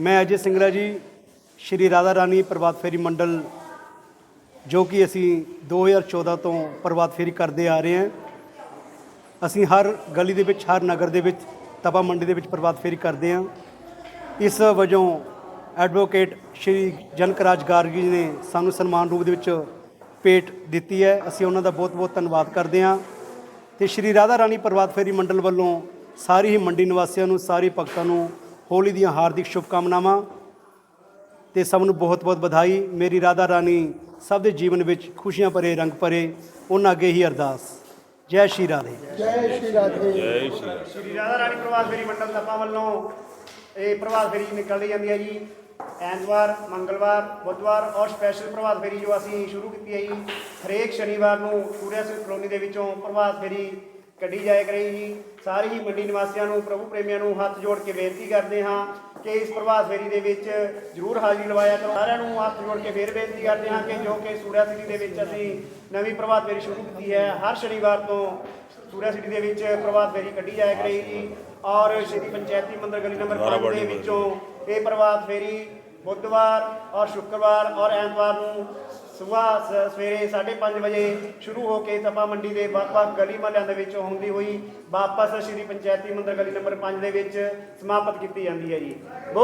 ਮੈਂ ਅਜੇ ਸਿੰਗਲਾ ਜੀ, ਸ਼੍ਰੀ ਰਾਧਾ ਰਾਣੀ ਪ੍ਰਭਾਤ ਫੇਰੀ ਮੰਡਲ, ਜੋ ਕਿ ਅਸੀਂ 2014 ਤੋਂ ਪ੍ਰਭਾਤ ਫੇਰੀ ਕਰਦੇ ਆ ਰਹੇ ਹਾਂ। ਅਸੀਂ ਹਰ ਗਲੀ ਦੇ ਵਿੱਚ, ਹਰ ਨਗਰ ਦੇ ਵਿੱਚ, ਤਪਾ ਮੰਡੀ ਦੇ ਵਿੱਚ ਪ੍ਰਭਾਤ ਫੇਰੀ ਕਰਦੇ ਹਾਂ। ਇਸ ਵਜੋਂ ਐਡਵੋਕੇਟ ਸ਼੍ਰੀ ਜਨਕਰਾਜ ਗਾਰਗੀ ਜੀ ਨੇ ਸਾਨੂੰ ਸਨਮਾਨ ਰੂਪ ਦੇ ਵਿੱਚ ਭੇਟ ਦਿੱਤੀ ਹੈ। ਅਸੀਂ ਉਹਨਾਂ ਦਾ ਬਹੁਤ-ਬਹੁਤ ਧੰਨਵਾਦ ਕਰਦੇ ਹਾਂ। ਤੇ ਸ਼੍ਰੀ ਰਾਧਾ ਰਾਣੀ ਪ੍ਰਭਾਤ ਫੇਰੀ ਮੰਡਲ ਵੱਲੋਂ ਸਾਰੀ ਹੀ ਮੰਡੀ ਨਿਵਾਸੀਆਂ ਨੂੰ, ਸਾਰੀ ਭਗਤਾਂ ਨੂੰ ਹੋਲੀ ਦੀਆਂ ਹਾਰਦਿਕ ਸ਼ੁਭਕਾਮਨਾਵਾਂ ਤੇ ਸਭ ਨੂੰ ਬਹੁਤ-ਬਹੁਤ ਵਧਾਈ। ਮੇਰੀ ਰਾਧਾ ਰਾਣੀ ਸਭ ਦੇ ਜੀਵਨ ਵਿੱਚ ਖੁਸ਼ੀਆਂ ਭਰੇ ਰੰਗ ਭਰੇ। ਉਹਨਾਂ ਅੱਗੇ ਹੀ ਅਰਦਾਸ। ਜੈ ਸ਼੍ਰੀ ਰਾਧੇ। ਜੈ ਸ਼੍ਰੀ ਰਾਧੇ। ਸ਼੍ਰੀ ਰਾਧਾ। ਰਾਣੀ ਪ੍ਰਭਾਤ ਫੇਰੀ ਮੰਡਲ ਤਪਾ ਵੱਲੋਂ ਇਹ ਪ੍ਰਭਾਤ ਫੇਰੀ ਨਿਕਲਦੀ ਜਾਂਦੀ ਹੈ ਜੀ। ਐਤਵਾਰ ਮੰਗਲਵਾਰ ਬੁੱਧਵਾਰ ਔਰ ਸਪੈਸ਼ਲ ਪ੍ਰਭਾਤ ਫੇਰੀ ਜੋ ਅਸੀਂ ਸ਼ੁਰੂ ਕੀਤੀ ਹੈ ਜੀ। ਹਰੇਕ ਸ਼ਨੀਵਾਰ ਨੂੰ ਸੂਰਿਆ ਸਿੰਘ ਕਲੋਨੀ ਦੇ ਵਿੱਚੋਂ ਪ੍ਰਭਾਤ ਫੇਰੀ ਕੱਢੀ ਜਾਇਆ ਕਰੇਗੀ ਜੀ। ਸਾਰੇ ਹੀ ਮੰਡੀ ਨਿਵਾਸੀਆਂ ਨੂੰ ਪ੍ਰਭੂ ਪ੍ਰੇਮੀਆਂ ਨੂੰ ਹੱਥ ਜੋੜ ਕੇ ਬੇਨਤੀ ਕਰਦੇ ਹਾਂ ਕਿ ਇਸ ਪ੍ਰਭਾਤ ਫੇਰੀ ਦੇ ਵਿੱਚ ਜ਼ਰੂਰ ਹਾਜ਼ਰੀ ਲਵਾਇਆ ਕਰੋ। ਸਾਰਿਆਂ ਨੂੰ ਹੱਥ ਜੋੜ ਕੇ ਫੇਰ ਬੇਨਤੀ ਕਰਦੇ ਹਾਂ ਕਿ ਜੋ ਕਿ ਸੂਰਿਆ ਸਿਟੀ ਦੇ ਵਿੱਚ ਅਸੀਂ ਨਵੀਂ ਪ੍ਰਭਾਤ ਫੇਰੀ ਸ਼ੁਰੂ ਕੀਤੀ ਹੈ ਹਰ ਸ਼ਨੀਵਾਰ ਤੋਂ ਸੂਰਿਆ ਸਿਟੀ ਦੇ ਵਿੱਚ ਪ੍ਰਭਾਤ ਫੇਰੀ ਕੱਢੀ ਜਾਇਆ ਕਰੇਗੀ ਔਰ ਸ਼੍ਰੀ ਪੰਚਾਇਤੀ ਮੰਦਰ ਗਲੀ ਨੰਬਰ 5 ਦੇ ਵਿੱਚੋਂ ਇਹ ਪ੍ਰਭਾਤ ਫੇਰੀ ਬੁੱਧਵਾਰ ਔਰ ਸ਼ੁੱਕਰਵਾਰ ਔਰ ਐਤਵਾਰ ਨੂੰ ਸਵੇਰ ਸਵੇਰੇ 5:30 ਵਜੇ ਸ਼ੁਰੂ ਹੋ ਕੇ ਤਪਾ ਮੰਡੀ ਦੇ ਵੱਖ-ਵੱਖ ਗਲੀ ਮਹੱਲਿਆਂ ਦੇ ਵਿੱਚ ਹੁੰਦੀ ਹੋਈ ਵਾਪਸ ਸ਼੍ਰੀ ਪੰਚਾਇਤੀ ਮੰਦਰ ਗਲੀ ਨੰਬਰ 5 ਦੇ ਵਿੱਚ ਸਮਾਪਤ ਕੀਤੀ ਜਾਂਦੀ ਹੈ ਜੀ। ਬਹੁਤ